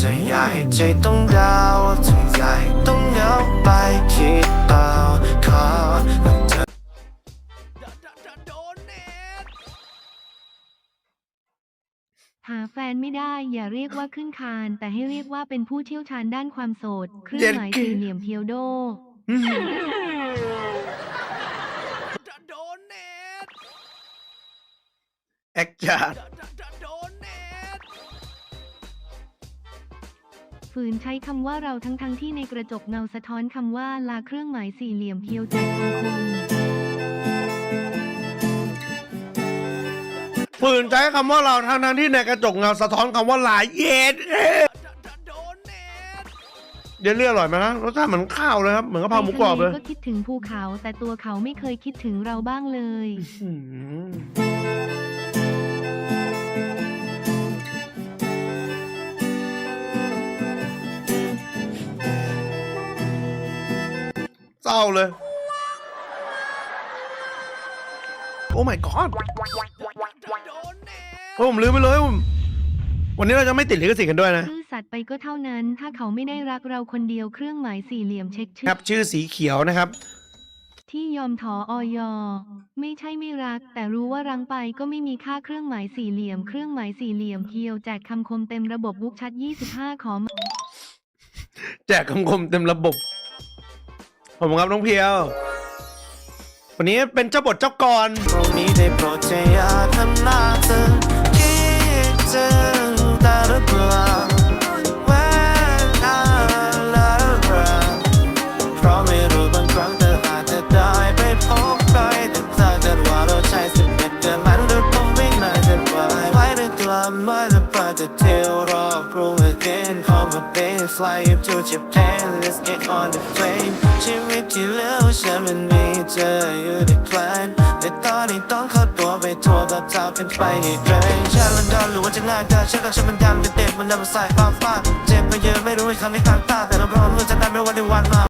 จะใหญ่ใจต้องดาวจะใหญ่ต้องเหงาไปคิดเอาขอเธอหาแฟนไม่ได้อย่าเรียกว่าขึ้นคาน แต่ให้เรียกว่าเป็นผู้เชี่ยวชาญด้านความโสด เครื่องหมายสี่เหลี่ยมเพียวโดแอคชั่น ฝืนใช้คำว่าเราทั้งทั้งๆที่ในกระจกเงาสะท้อนคำว่าลาเครื่องหมายสี่เหลี่ยมเพียวแจกคำคมฝืนใช้คำว่าเราทางทางๆที่ในกระจกเงาสะท้อนคำว่าลายเย็ดเอ๊ะเดี๋ยวเรียกอร่อยไหมนะรสชาติเหมือนข้าวเลยครับ เหมือนกะเพราหมูกรอบเลยไปทะก็คิดถึงภูเขา แต่ตัวเขาไม่เคยคิดถึงเราบ้างเลย เศร้าเลย โอ้ my god โอ้ผมลืมไปเลยผมวันนี้เราจะไม่ติดลิขสิทธิ์กันด้วยนะ ซื่อสัตย์ไปก็เท่านั้น ถ้าเขาไม่ได้รักเราคนเดียวเครื่องหมายสี่เหลี่ยมเช็คชื่คอรับชื่อสีเขียวนะครับ ที่ยอมถอออยไม่ใช่ไม่รัก แต่รู้ว่ารังไปก็ไม่มีค่าเครื่องหมายสี่เหลี่ยม เครื่องหมายสี่เหลี่ยมเพียวแจกคำคมเต็มระบบบุ๊กชัด 25 ขอมาแจกคำคมเต็มระบบ ผมครับน้องเพียว วันนี้เป็นเจ้าบทเจ้ากรตรงนี้ได้โปรดใจอย่าทำหน้าเธอคิดถึงแต่ละเปล่า When I love her เพราะไม่รู้บางครั้งเธออาจจะได้ไปพบใครแต่ถ้าเกิดว่าเราใช้สิบเอ็ดเดือนมันดูคงไม่น่าจะไหวไว้ในกลับมาจะปาจะเที่ยวรอบรู้ again on my bed fly up to Japan let's get on the plane ชีวิต ฉันมันมีเธออยู่ในแพลนแต่ตอนนี้ต้องเข้าตัวไปทัวร์แบบเจ้าเป็นไปในเดรงฉันมันดอนหรือว่าจะง่ายแต่ฉันกับฉันมันดันเป็นเด็กมันดำมาใส่ควาฟาดเจ็บมาเยอะไม่รู้อีกคำไม่ต่างตาแต่เราพร้อมเพื่อจะได้ไม่วันในวันมา